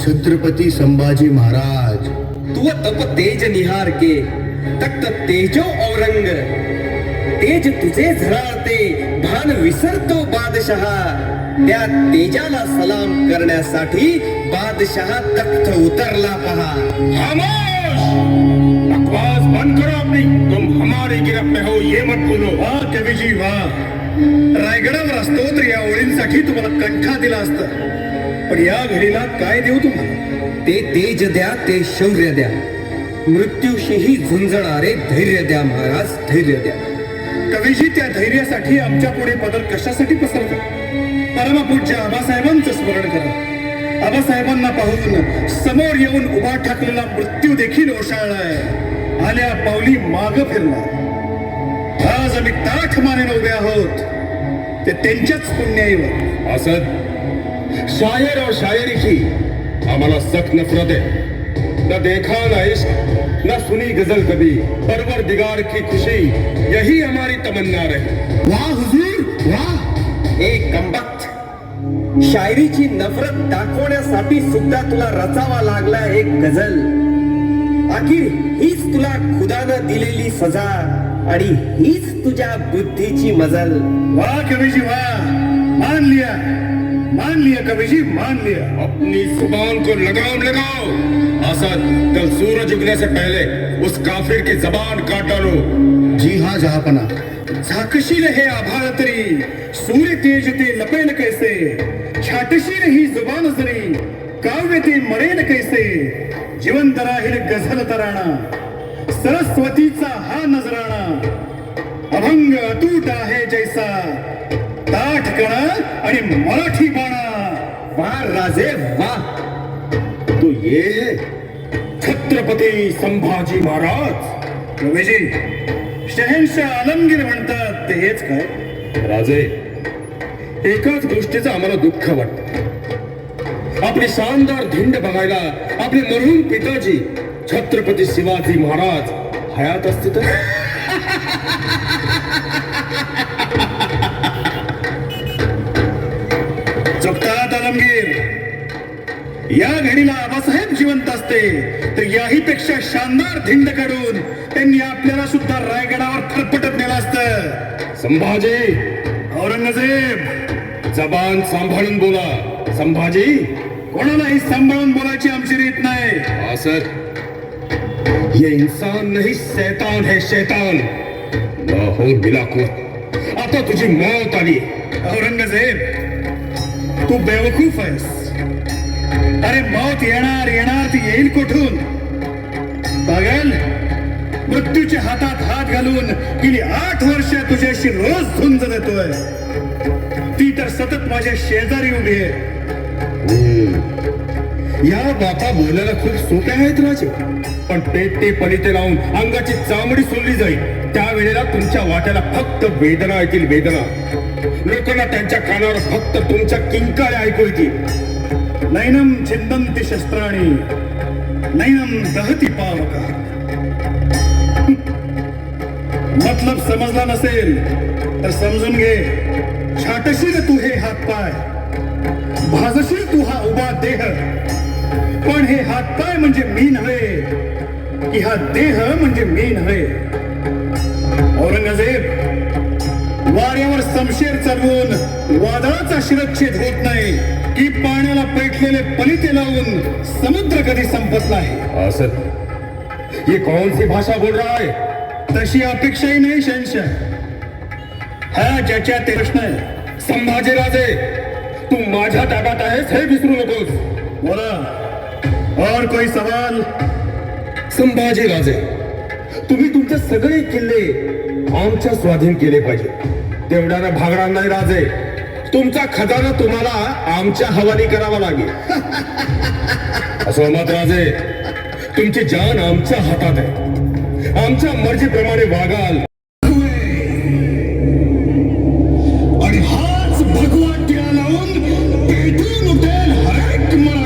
छत्रपती संभाजी महाराज। तू तप तेज निहार के तक्त तेजो औरंग। तेज तुझे झळाळते भान विसरतो बादशहा। त्या तेजाला सलाम करण्यासाठी बादशहा तख्त उतरला पहा। बकवास बंद करो अपनी। तुम हमारी गिरफ्त में हो ये मत बोलो वा कवीजी वा रायगडावर असतो तर या ओळींसाठी तुम्हाला कंठा दिला असता पण या घडीला काय देऊ तुम्हाला? ते तेज द्या ते शौर्य द्या. मृत्यूशीही झुंजणारे धैर्य द्या महाराज धैर्य द्या. कवीजी त्या धैर्यासाठी आमच्या पुढे पदर कशासाठी पसरतात परमपूज्य आबासाहेबांचं स्मरण करा. आबासाहेबांना पाहून समोर येऊन उभा ठाकलेला मृत्यू देखील ओशाळलाय. आल्या पावली माग फिरला आज आम्ही ताठ मानेने उभे आहोत. ते त्यांच्याच पुण्याईवर. असत शायर और शायरी की। हमारा सख्त नफरत है न देखा न इश्क न सुनी गजल कभी। परवर दिगार की खुशी यही हमारी तमन्ना रही। वा हुजूर वा एक कंबक्त शायरीची नफरत दाखवण्यासाठी सुद्धा तुला रचावा लागला एक गझल अखेर हीच तुला खुदानं दिलेली सजा आणि हीच तुझ्या बुद्धीची मजल. वाह कवीजी वाह। मान लिया। मान लिया कवीजी मान लिया। अपनी जुबान को लगाम लगाओ। असद कल सूरज उगने से पहले उस काफिर की जबान काट डालो। जी हा जहापना झाकशील हे आभाळ तरी। सूर्य तेज ते लपेल कैसे? छाटशील ही जुबान जरी। काव्य ते मरेल कैसे? जिवंत राहील गझल तराणा। सरस्वतीचा हा नजराणा। अभंग अतूट आहे जैसा। ताठ करा आणि मराठी बाणा. वा राजे वा. तो ये छत्रपती संभाजी महाराज. रमेजी शहनशाह आलमगीर म्हणतात ते हेच काय? राजे एकाच गोष्टीचं आम्हाला दुःख वाटत. आपली शानदार धिंड बघायला आपले मरून पिताजी छत्रपती शिवाजी महाराज हयात असते तर? चुकतात आलमगीर या घडीला आबासाहेब जिवंत असते तर याही पेक्षा शानदार धिंड काढून त्यांनी आपल्याला सुद्धा रायगडावर खरपटत नेलं असत. संभाजी औरंगजेब जबान सांभाळून बोला. संभाजी कोणालाही सांभाळून बोलायची आमची रीत नाही. असद ये इंसान नहीं शैतान है शैतान. लाहौर बिलाकुत आता तुझी मौत आली. औरंगजेब तू बेवकूफ आहेस. अरे मौत येणार येणार ती येईल कुठून? बघल मृत्यूच्या हातात हात घालून गेली आठ वर्ष तुझ्याशी रोज झुंज देतोय. ती तर सतत माझ्या शेजारी उभी आहे. या बाता बोलायला खूप सोप्या आहेत राजे. पण पेट ते पलिते लावून अंगाची चामडी सोडली जाईल. त्यावेळेला तुमच्या वाट्याला फक्त वेदना येतील वेदना. लोकांना त्यांच्या कानावर फक्त तुमच्या किंकाळ्या ऐकू येतील. नैनम छिंदंती शस्त्राणी नैनम दहती पावका. मतलब समजला नसेल तर समजून घे. छाटशील तू हे हात पाय. भाजशील तू हा हे हात पाय म्हणजे मी नव्हे की हा देह म्हणजे मी नव्हे औरंगजेब वाऱ्यावर समशेर चालवून वादळाचा शिरच्छेद होत नाही की पाण्याला पेटलेले पलिते लावून समुद्र कधी संपत नाही? असद ये कौन सी भाषा बोल रहा है? तशी अपेक्षाही नाही शहनशाह. हा ज्याच्या ते प्रश्न आहे संभाजी राजे तू माझ्या ताब्यात आहेस हे विसरू नकोस. बोला. और कोई सवाल? संभाजी राजे तुम्ही तुमचे सगळे किल्ले आमच्या स्वाधीन केले पाहिजे. तेवढ्यानं भागणार नाही राजे. तुमचा खजाना तुम्हाला आमच्या हवाली करावा लागेल. मत राजे तुमची जान आमच्या हातात आहे. आमच्या मर्जीप्रमाणे वागाल. आणि हाच भगवान लावून पेटून हरेक मला